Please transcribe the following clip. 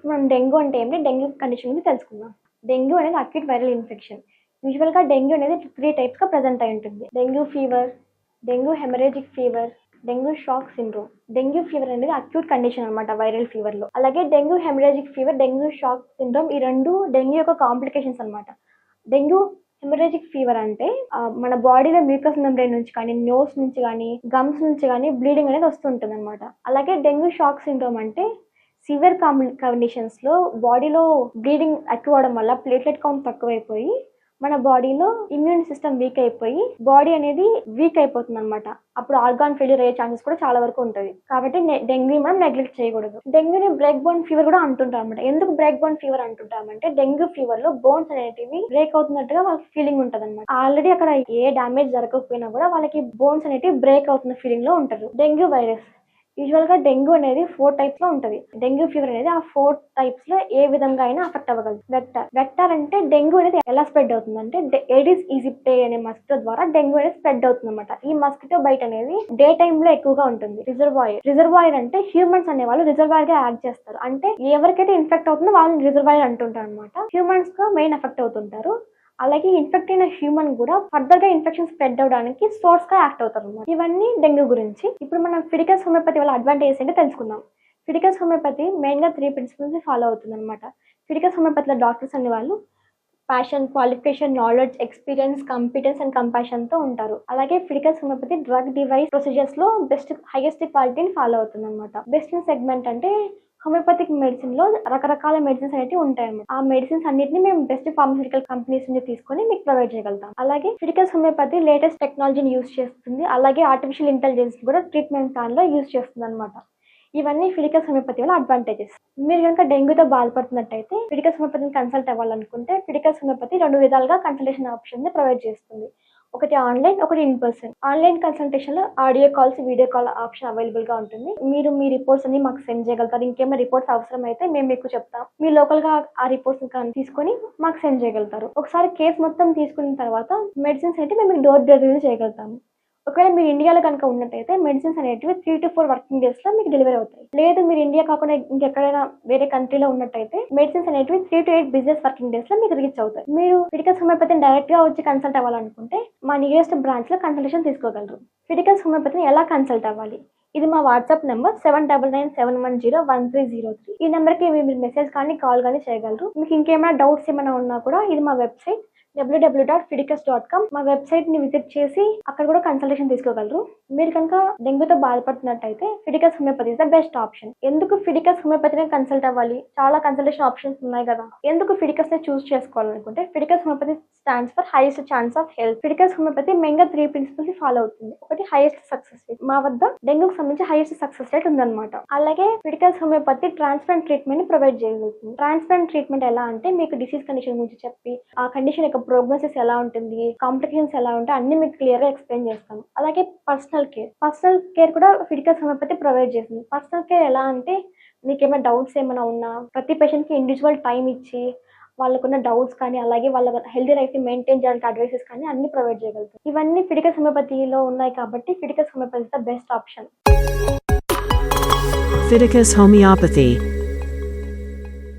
ఇప్పుడు మనం డెంగ్యూ అంటే ఏంటి? డెంగ్యూ కండిషన్ గురించి తెలుసుకుందాం. డెంగ్యూ అనేది అక్యూట్ వైరల్ ఇన్ఫెక్షన్ యూజువల్గా డెంగ్యూ అనేది త్రీ టైప్స్గా ప్రజెంట్ అయి ఉంటుంది. Dengue fever dengue haemorrhagic fever dengue shock syndrome dengue fever అనేది అక్యూట్ కండిషన్ అనమాట వైరల్ ఫీవర్లో అలాగే dengue haemorrhagic fever dengue shock syndrome ఈ రెండు డెంగ్యూ యొక్క కాంప్లికేషన్స్ అనమాట డెంగ్యూ హెమరేజిక్ ఫీవర్ అంటే మన బాడీలో మ్యూకస్ మెంబ్రెయిన్ నుంచి కానీ నోస్ నుంచి కానీ గమ్స్ నుంచి కానీ బ్లీడింగ్ అనేది వస్తుంటుంది అనమాట అలాగే డెంగ్యూ షాక్ సిండ్రోమ్ అంటే సివియర్ కండిషన్స్లో బాడీలో బ్లీడింగ్ ఎక్కువ అవడం వల్ల ప్లేట్లెట్ కౌంట్ తక్కువైపోయి మన బాడీలో ఇమ్యూన్ సిస్టమ్ వీక్ అయిపోయి బాడీ అనేది వీక్ అయిపోతుంది అనమాట అప్పుడు ఆర్గాన్ ఫెయిల్యూర్ అయ్యే ఛాన్సెస్ కూడా చాలా వరకు ఉంటుంది. కాబట్టి డెంగ్యూ మనం నెగ్లెక్ట్ చేయకూడదు. డెంగ్యూని బ్రేక్ బోన్ ఫీవర్ కూడా అంటుంటాం అనమాట ఎందుకు బ్రేక్ బోన్ ఫీవర్ అంటుంటామంటే డెంగ్యూ ఫీవర్లో బోన్స్ అనేటివి బ్రేక్ అవుతున్నట్టుగా వాళ్ళకి ఫీలింగ్ ఉంటుంది అనమాట ఆల్రెడీ అక్కడ ఏ డ్యామేజ్ జరగకపోయినా కూడా వాళ్ళకి బోన్స్ అనేటివి బ్రేక్ అవుతున్న ఫీలింగ్లో ఉంటారు. డెంగ్యూ వైరస్ యూజువల్గా డెంగ్యూ అనేది ఫోర్ టైప్స్లో ఉంటది. డెంగ్యూ ఫీవర్ అనేది ఆ ఫోర్ టైప్స్లో ఏ విధంగా అయినా అఫెక్ట్ అవ్వగలదు. వెక్టర్ వెక్టర్ అంటే డెంగ్యూ అనేది ఎలా స్ప్రెడ్ అవుతుంది అంటే ఎడిస్ ఈజిప్టే అనే మస్కిటో ద్వారా డెంగ్యూ అనేది స్ప్రెడ్ అవుతుంది అనమాట ఈ మస్కిటో బైట్ అనేది డే టైమ్లో ఎక్కువగా ఉంటుంది. రిజర్వాయర్ రిజర్వాయర్ అంటే హ్యూమన్స్ అనే వాళ్ళు రిజర్వాయర్గా యాక్ట్ చేస్తారు. అంటే ఎవరికైతే ఇన్ఫెక్ట్ అవుతుందో వాళ్ళని రిజర్వాయర్ అంటుంటారు అనమాట హ్యూమన్స్గా మెయిన్ ఎఫెక్ట్ అవుతుంటారు. అలాగే ఇన్ఫెక్ట్ అయిన హ్యూమన్ కూడా ఫర్దర్గా ఇన్ఫెక్షన్ స్ప్రెడ్ అవడానికి సోర్స్గా యాక్ట్ అవుతారు అన్నమాట ఇవన్నీ డెంగ్యూ గురించి ఇప్పుడు మనం ఫిడికల్స్ హోమియోపతి వల్ల అడ్వాంటేజెస్ ఏంటో తెలుసుకుందాం. ఫిడికల్స్ హోమియోపతి మెయిన్గా త్రీ ప్రిన్సిపల్స్ ఫాలో అవుతుంది అనమాట ఫిడికల్స్ హోమియోపతిలో డాక్టర్స్ అనే వాళ్ళు passion qualification knowledge experience competence and కంపాషన్తో ఉంటారు. అలాగే ఫిడికల్స్ హోమియోపతి డ్రగ్ డివైస్ ప్రొసీజర్స్లో బెస్ట్ హైయెస్ట్ క్వాలిటీని ఫాలో అవుతుంది అనమాట బెస్ట్ సెగ్మెంట్ అంటే హోమియోపతిక్ మెడిసిన్లో రకరకాల మెడిసిన్స్ అనేవి ఉంటాయి ఆ మెడిసిన్స్ అన్నిటిని మేము బెస్ట్ ఫార్మసిటికల్ కంపెనీస్ నుంచి తీసుకొని మీకు ప్రొవైడ్ చేయగలుగుతాం. అలాగే ఫిడికస్ హోమియోపతి లేటెస్ట్ టెక్నాలజీని యూస్ చేస్తుంది. అలాగే ఆర్టిఫిషియల్ ఇంటెలిజెన్స్ కూడా ట్రీట్మెంట్ ప్లాన్లో యూస్ చేస్తుంది అనమాట ఇవన్నీ ఫిడికస్ హోమియోపతి వల్ల అడ్వాంటేజెస్ మీరు కనుక డెంగ్యూతో బాధపడుతున్నట్టయితే ఫిడికస్ సమయపతిని కన్సల్ట్ అవ్వాలనుకుంటే ఫిడికస్ సమయపతి రెండు విధాలుగా కన్సల్టేషన్ ఆప్షన్ని ప్రొవైడ్ చేస్తుంది. ఒకటి ఆన్లైన్ ఒకటి in person online కన్సల్టేషన్లో audio calls video call option అవైలబుల్గా ఉంటుంది. మీరు మీ రిపోర్ట్స్ అన్ని మాకు సెండ్ చేయగలుగుతారు. ఇంకేమైనా రిపోర్ట్స్ అవసరం అయితే మేము మీకు చెప్తాం. మీ లోకల్గా ఆ రిపోర్ట్స్ తీసుకొని మాకు సెండ్ చేయగలుగుతారు. ఒకసారి కేసు మొత్తం తీసుకున్న తర్వాత మెడిసిన్స్ అయితే మేము డోర్ డెలివరీ చేయగలుగుతాము. ఒకవేళ మీరు ఇండియాలో కనుక ఉన్నట్టయితే మెడిసిన్స్ అనేటివి త్రీ టు ఫోర్ వర్కింగ్ డేస్లో మీకు డెలివరీ అవుతాయి. లేదు మీరు ఇండియా కాకుండా ఇంకెక్కడైనా వేరే కంట్రీలో ఉన్నట్టయితే మెడిసిన్స్ అనేటివి three to eight business working డేస్లో మీకు రీచ్ అవుతాయి. మీరు ఫిడికల్స్ హోమియోపతిని డైరెక్ట్గా వచ్చి కన్సల్ట్ అవ్వాలనుకుంటే మా నియరెస్ట్ బ్రాంచ్లో కన్సల్టేషన్ తీసుకోగలరు. ఫిడికల్స్ హోమియోపతిని ఎలా కన్సల్ట్ అవ్వాలి? ఇది మా WhatsApp number seven double nine seven one zero one three zero three ఈ నెంబర్కి మీరు మెసేజ్ కానీ కాల్ కానీ చేయగలరు. మీకు ఇంకేమైనా డౌట్స్ ఏమైనా ఉన్నా కూడా ఇది మా website W W dot Fidicus dot com మా వెబ్సైట్ని విజిట్ చేసి అక్కడ కూడా కన్సల్టేషన్ తీసుకోగలరు. మీరు కనుక డెంగ్యూతో బాధపడుతున్నట్టయితే Fidicus homeopathy is the best option ఎందుకు ఫిడికస్ హోమియోపతిని కన్సల్ట్ అవ్వాలి? చాలా కన్సల్టేషన్ ఆప్షన్స్ ఉన్నాయి కదా. ఎందుకు ఫిడికస్ని చూస్ చేసుకోవాలనుకుంటే Fidicus homeopathy stands for highest chance of health Fidicus homeopathy మెయిన్గా త్రీ ప్రిన్సిపల్స్ ఫాలో అవుతుంది. ఒకటి హైయెస్ట్ సక్సెస్ రేట్ మా వద్ద డెంగ్యూకి సంబంధించి హైయెస్ట్ సక్సెస్ రేట్ ఉందన్నమాట. అలాగే ఫిడికస్ హోమియోపతి ట్రాన్స్ప్లాంట్ ట్రీట్మెంట్ని ప్రొవైడ్ చేయగలుగుతుంది. ట్రాన్స్ప్లాంట్ ట్రీట్మెంట్ ఎలా అంటే మీకు డిసీజ్ కండిషన్ గురించి చెప్పి ఆ కండిషన్ యొక్క ప్రోగ్నోసిస్ ఎలా ఉంటుంది కాంప్లికేషన్స్ ఎలా ఉంటాయి అన్ని మీకు క్లియర్గా ఎక్స్ప్లెయిన్ చేస్తాం అలాగే పర్సనల్ కేర్ పర్సనల్ కేర్ కూడా ఫిడికల్ హోమియోపతి ప్రొవైడ్ చేస్తుంది. పర్సనల్ కేర్ ఎలా అంటే మీకు ఏమైనా డౌట్స్ ఏమైనా ఉన్నా ప్రతి పేషెంట్కి ఇండివిజువల్ టైం ఇచ్చి వాళ్ళకున్న డౌట్స్ కానీ అలాగే వాళ్ళ హెల్తీ లైఫ్ మెయింటైన్ చేయడానికి అడ్వైసెస్ కానీ అన్ని ప్రొవైడ్ చేయగలుగుతాం ఇవన్నీ ఫిడికస్ హోమియోపతిలో ఉన్నాయి కాబట్టి Fidicus homeopathy the best option Fidicus homeopathy